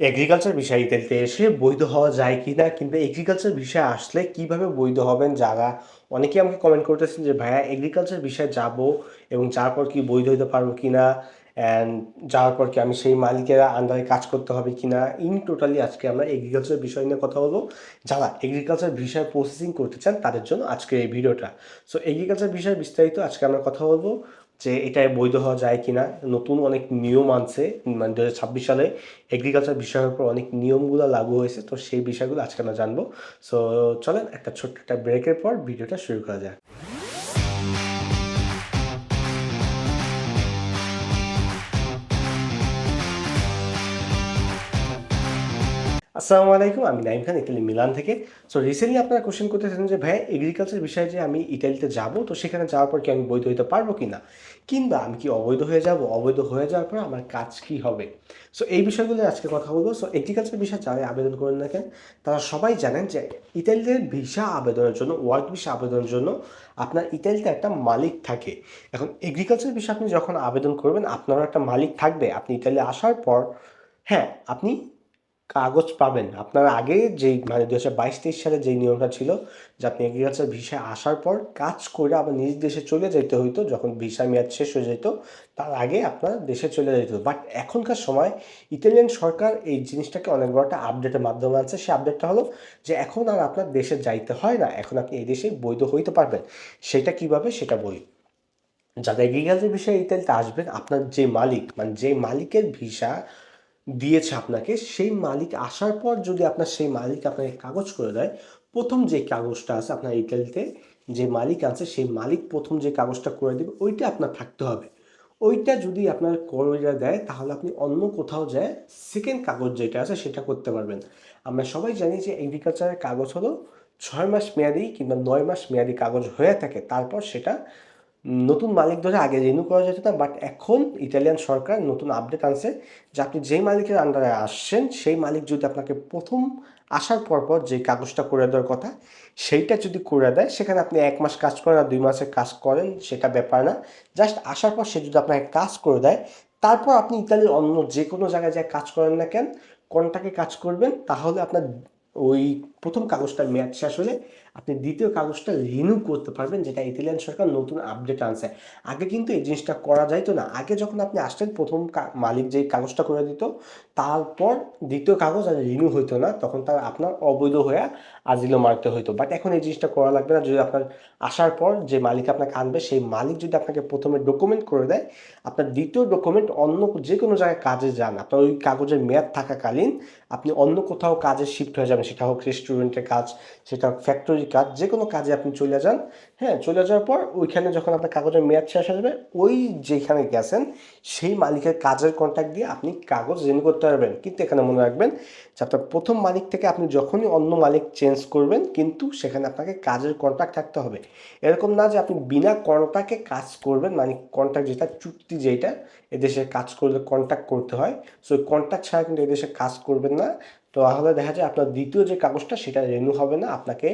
Agriculture ইত্যাদিতে এসে বৈধ হওয়া যায় কি না? কিংবা এগ্রিকালচার বিষয়ে আসলে কীভাবে বৈধ হবেন যারা? অনেকেই আমাকে কমেন্ট করতেছেন যে, ভাইয়া এগ্রিকালচার বিষয়ে যাব এবং যাওয়ার পর কি বৈধ হতে পারব কি না? অ্যান্ড যাওয়ার পর কি আমি সেই মালিকের আন্ডারে কাজ করতে হবে কি না? ইন টোটালি আজকে আমরা এগ্রিকালচার বিষয় নিয়ে কথা বলব। যারা এগ্রিকালচার বিষয়ে প্রসেসিং করতে চান, তাদের জন্য আজকের এই ভিডিওটা সো এগ্রিকালচার বিষয়ে বিস্তারিত আজকে আমরা কথা বলব। যে এটায় বৈধ হওয়া যায় কি না নতুন অনেক নিয়ম আনছে মানে দু ছাব্বিশ সালে এগ্রিকালচার বিষয়ের উপর অনেক নিয়মগুলো লাগু হয়েছে, তো সেই বিষয়গুলো আজকে আমরা জানব। সো চলেন একটা ছোট্ট একটা ব্রেকের পর ভিডিওটা শুরু করা যায় আসসালামু আলাইকুম, আমি নাইম খান, ইতালি, মিলান থেকে। সো রিসেন্টলি আপনারা কোশ্চেন করতেছেন যে ভাই এগ্রিকালচার বিষয়ে যে আমি ইতালিতে যাব, তো সেখানে যাওয়ার পর কি আমি বৈধ হতে পারব কি না? কিংবা, আমি কি অবৈধ হয়ে যাব? অবৈধ হয়ে যাওয়ার পর আমার কাজ কি হবে? সো এই বিষয়গুলো আজকে কথা বলব। সো এগ্রিকালচার বিষয়ে যারা আবেদন করেন না কেন, তারা সবাই জানেন যে, ইতালিতে ভিসা আবেদনের জন্য ওয়ার্ক ভিসা আবেদনের জন্য আপনার ইতালিতে একটা মালিক থাকে। এখন এগ্রিকালচার বিষয়ে আপনি যখন আবেদন করবেন, আপনারও একটা মালিক থাকবে। আপনি ইতালি আসার পর হ্যাঁ আপনি কাগজ পাবেন। আপনার আগে যেই মানে দু হাজার বাইশ, তেইশ সালে যেই নিয়মটা ছিল যে আপনি এগ্রিকালচার ভিসায় আসার পর কাজ করে আবার নিজ দেশে চলে যেতে হইতো, যখন ভিসা মেয়াদ শেষ হয়ে যেত, তার আগে আপনার দেশে চলে যেতে বাট এখনকার সময় ইতালিয়ান সরকার এই জিনিসটাকে অনেক বড় একটা আপডেটের মাধ্যমে আছে সেই আপডেটটা হলো যে এখন আর আপনার দেশে যাইতে হয় না। এখন আপনি এই দেশে বৈধ হইতে পারবেন। সেটা কীভাবে সেটা বলি। যারা এগ্রিকালচার বিষয়ে ইতালিতে আসবেন, আপনার যে মালিক মানে যে মালিকের ভিসা দিয়েছে আপনাকে, সেই মালিক আসার পর যদি আপনার সেই মালিক আপনাকে কাগজ করে দেয়, প্রথম যে কাগজটা আছে আপনার ইতালিতে, যে মালিক আছে সেই মালিক প্রথম যে কাগজটা করে দেবে, ওইটা আপনার থাকতে হবে। ওইটা যদি আপনার করে দেয়, তাহলে আপনি অন্য কোথাও যায় সেকেন্ড কাগজ যেটা আছে সেটা করতে পারবেন। আমরা সবাই জানি যে এগ্রিকালচারের কাগজ হলো ছয় মাস মেয়াদি কিংবা নয় মাস মেয়াদি কাগজ হয়ে থাকে, তারপর সেটা নতুন মালিক ধরে আগে রিনিউ করা যেত না বাট এখন ইটালিয়ান সরকার নতুন আপডেট আনছে যে আপনি যেই মালিকের আন্ডারে আসছেন, সেই মালিক যদি আপনাকে প্রথম আসার পর পর যে কাগজটা করে দেওয়ার কথা, সেইটা যদি করে দেয়, সেখানে আপনি এক মাস কাজ করেন আর দুই মাসের কাজ করেন, সেটা ব্যাপার না। জাস্ট আসার পর সে যদি আপনাকে কাজ করে দেয়, তারপর আপনি ইতালির অন্য যে কোনো জায়গায় যায় কাজ করেন না কেন, কোনটাকে কাজ করবেন, তাহলে আপনার ওই প্রথম কাগজটার মেয়াদ শেষ হলে আপনি দ্বিতীয় কাগজটা রিনিউ করতে পারবেন, যেটা ইতালিয়ান সরকার নতুন আপডেট আনছে। আগে কিন্তু এই জিনিসটা করা যাইতো না। আগে যখন আপনি আসতেন, প্রথম মালিক যে কাগজটা করে দিত, তারপর দ্বিতীয় কাগজ আর রিনিউ হইতো না। তখন তার আপনার অবৈধ হয়ে আজিলো মারতে হইতো। বাট এখন এই জিনিসটা করা লাগবে না। যদি আপনার আসার পর যে মালিক আপনাকে আনবে, সেই মালিক যদি আপনাকে প্রথমে ডকুমেন্ট করে দেয়, আপনার দ্বিতীয় ডকুমেন্ট অন্য যে কোনো জায়গায় কাজে যান। আপনার ওই কাগজের মেয়াদ থাকাকালীন আপনি অন্য কোথাও কাজে শিফট হয়ে যাবেন। সেটা হোক রেস্টুরেন্টের কাজ, সেটা ফ্যাক্টরি কাজ যে কোনো কাজে আপনি চলে যান হ্যাঁ চলে যাওয়ার পর ওইখানে যখন আপনার কাগজের মেয়াদ শেষ যাবে ওই যেখানে গেছেন, সেই মালিকের কাজের কন্ট্যাক্ট দিয়ে আপনি কাগজ রেনি করতে পারবেন। কিন্তু এখানে মনে রাখবেন যে আপনার প্রথম মালিক থেকে আপনি যখনই অন্য মালিক চেঞ্জ করবেন, কিন্তু সেখানে আপনাকে কাজের কন্ট্যাক্ট থাকতে হবে। এরকম না যে আপনি বিনা কন্ট্যাক্টে কাজ করবেন মানে কন্ট্যাক্ট যেটা, চুক্তি যেটা, এদেশে কাজ করলে কন্ট্যাক্ট করতে হয়। সো কন্ট্যাক্ট ছাড়া কিন্তু এদেশে কাজ করবেন না। তাহলে দেখা যায় আপনার দ্বিতীয় যে কাগজটা, সেটা রেনু হবে না। আপনাকে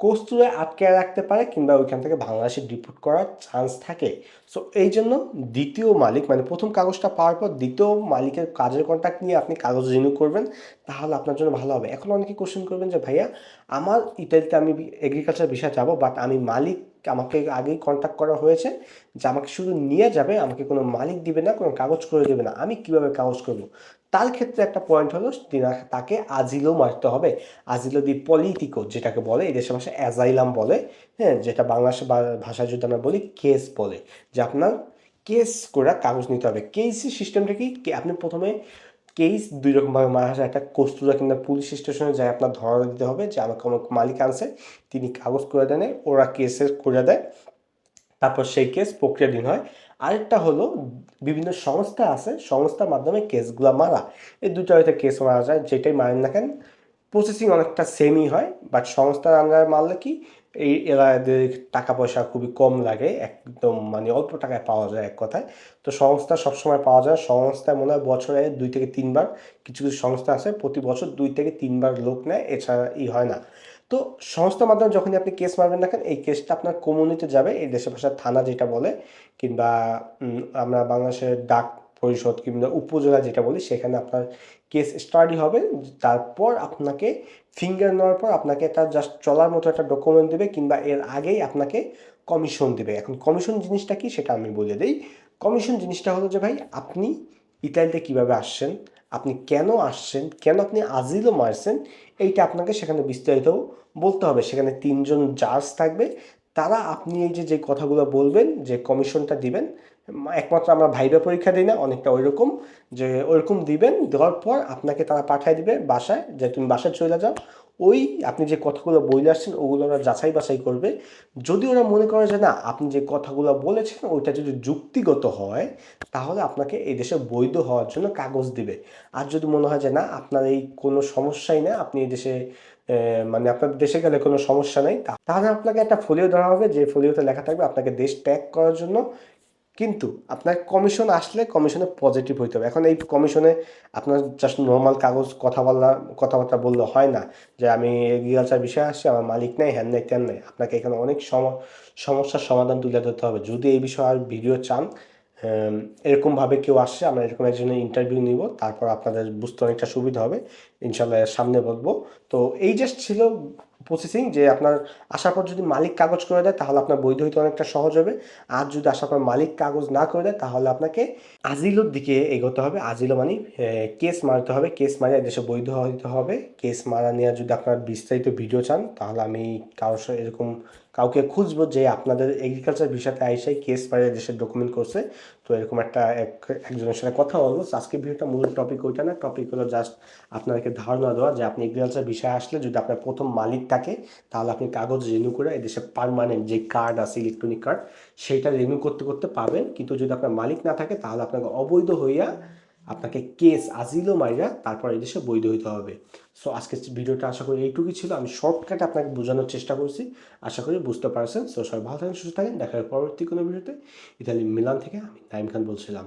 কস্তুরে আটকে রাখতে পারে কিংবা ওইখান থেকে বাংলাদেশে ডিপুট করার চান্স থাকে। সো এই জন্য দ্বিতীয় মালিক মানে প্রথম কাগজটা পাওয়ার পর দ্বিতীয় মালিকের কাজের কন্ট্যাক্ট নিয়ে আপনি কাগজ রিনিউ করবেন, তাহলে আপনার জন্য ভালো হবে। এখন অনেকে কোশ্চেন করবেন যে, ভাইয়া, আমার ইটালিতে আমি এগ্রিকালচার বিষয়ে যাব বাট আমি মালিক, আমাকে আগেই কন্ট্যাক্ট করা হয়েছে যে, আমাকে শুধু নিয়ে যাবে, আমাকে কোনো মালিক দিবে না, কোনো কাগজ করে দেবে না। আমি কীভাবে কাগজ করব? তার ক্ষেত্রে একটা পয়েন্ট হলো তাকে আজিলো মারতে হবে। আজিলো দি পলিটিকো যেটাকে বলে, এই দেশের ভাষায় অ্যাজাইলাম বলে হ্যাঁ যেটা বাংলাদেশ ভাষায় যদি আমরা বলি কেস বলে। যে আপনার কেস করে কাগজ নিতে হবে। কেসি সিস্টেমটা কি? আপনি প্রথমে কেস দুই রকমভাবে মারা যায়। একটা কস্তুরা কিংবা পুলিশ স্টেশনে যায়, আপনার ধরা দিতে হবে, যে আমাকে আমার মালিক আনছে, তিনি কাগজ করে দেন, ওরা কেসের করে দেয়। তারপর সেই কেস প্রক্রিয়াধীন হয়। আরেকটা হলো, বিভিন্ন সংস্থা আছে, সংস্থার মাধ্যমে কেসগুলো মারা। এই দুটো হয়তো কেস মারা যায়, যেটাই মারেন না কেন প্রসেসিং অনেকটা সেমই হয় বাট সংস্থার আন্ডারে মারলে কি, এই এরা এদের টাকা পয়সা খুবই কম লাগে, একদম মানে অল্প টাকায় পাওয়া যায় এক কথায়। তো সংস্থা সবসময় পাওয়া যায়, সংস্থায় মনে হয় বছরে দুই থেকে তিনবার, কিছু কিছু সংস্থা আছে, প্রতি বছর দুই থেকে তিনবার লোক নেয়, এছাড়া ই হয় না। তো সংস্থার মাধ্যমে যখনই আপনি কেস মারবেন না কেন এই কেসটা আপনার কমিউনিটি যাবে, এই দেশের ভাষার থানা যেটা বলে, কিংবা আমরা বাংলাদেশের ডাক পরিষদ কিংবা উপজেলা যেটা বলি, সেখানে আপনার কেস স্টাডি হবে। তারপর আপনাকে ফিঙ্গার নেওয়ার পর আপনাকে একটা জাস্ট চলার মতো একটা ডকুমেন্ট দেবে, কিংবা এর আগেই আপনাকে কমিশন দেবে। এখন কমিশন জিনিসটা কি সেটা আমি বলে দিই। কমিশন জিনিসটা হলো যে ভাই, আপনি ইতালিতে কীভাবে আসছেন? আপনি কেন আসছেন, কেন আপনি আজিলও মারছেন, এইটা আপনাকে সেখানে বিস্তারিত বলতে হবে। সেখানে তিনজন জাজ থাকবে তারা আপনি এই যে যে কথাগুলো বলবেন, যে কমিশনটা দিবেন একমাত্র আমরা ভাইবা পরীক্ষা দিই না, অনেকটা ওইরকম, যে ওইরকম দিবেন, দেওয়ার পর আপনাকে তারা পাঠিয়ে দিবে বাসায়, যে তুমি বাসায় চলে যাও। ওই আপনি যে কথাগুলো বলে আসছেন, ওগুলো ওরা যাচাই বাছাই করবে। যদি ওরা মনে করে যে না, আপনি যে কথাগুলো বলেছেন, ওইটা যদি যুক্তিগত হয়, তাহলে আপনাকে এই দেশে বৈধ হওয়ার জন্য কাগজ দিবে। আর যদি মনে হয় যে না, আপনার এই কোনো সমস্যাই না, আপনি এই দেশে মানে আপনার দেশে গেলে কোনো সমস্যা নেই। তাহলে আপনাকে একটা ফলিও ধরা হবে, যে ফলিওতে লেখা থাকবে আপনাকে দেশ ত্যাগ করার জন্য। কিন্তু আপনার কমিশন আসলে কমিশনে পজিটিভ হইতে হবে। এখন এই কমিশনে আপনার জাস্ট নর্মাল কাগজ কথা বলা কথাবার্তা বললে হয় না। যে আমি এগ্রিকালচার বিষয়ে আসছি, আমার মালিক নেই হ্যান নেই ত্যান নেই আপনাকে এখানে অনেক সম- সমস্যার সমাধান তুলে ধরতে হবে। যদি এই বিষয়ে আর ভিডিও চান এরকমভাবে কেউ আসছে, আমরা এরকম একজনের ইন্টারভিউ নিব, তারপর আপনাদের বুঝতে অনেকটা সুবিধা হবে, ইনশাল্লাহ সামনে বলব। তো এই জাস্ট ছিল প্রসেসিং যে আপনার আসার পর যদি মালিক কাগজ করে দেয়, তাহলে আপনার বৈধ হইতে অনেকটা সহজ হবে। আর যদি আসার পর মালিক কাগজ না করে দেয়, তাহলে আপনাকে আজিলোর দিকে এগোতে হবে। আজিলো মানে কেস মারতে হবে। কেস মারে দেশে বৈধ হইতে হবে। কেস মারা নিয়ে যদি আপনার বিস্তারিত ভিডিও চান, তাহলে আমি কারোর এরকম কাউকে খুঁজবো যে আপনাদের এগ্রিকালচার বিষয়তে আইসাই কেস মারে দেশের ডকুমেন্ট করছে। তো এরকম একটা এক- একজনের সাথে কথা বলব। So, আজকের ভিডিওটা মূল টপিক ওইটা না। টপিক হলো জাস্ট আপনাকে ধারণা দেওয়া যে আপনি এগ্রিকালচার বিষয়ে আসলে যদি আপনার প্রথম মালিক থাকে তাহলে আপনি কাগজ রিনিউ করে এদেশে পারমানেন্ট যে কার্ড আছে ইলেকট্রনিক কার্ড সেইটা রিনিউ করতে করতে পাবেন কিন্তু যদি আপনার মালিক না থাকে তাহলে আপনাকে অবৈধ হইয়া আপনাকে কেস আজিলো মাইরা তারপর এই দেশে বৈধ হইতে হবে। সো আজকে ভিডিওটা আশা করি এইটুকুই ছিল। আমি শর্টকাটে আপনাকে বোঝানোর চেষ্টা করছি। আশা করি বুঝতে পারছেন। সো সবাই ভালো থাকেন, সুস্থ থাকেন। দেখার পরবর্তী কোনো ভিডিওতে। ইতালি, মিলান থেকে আমি নাইম খান বলছিলাম।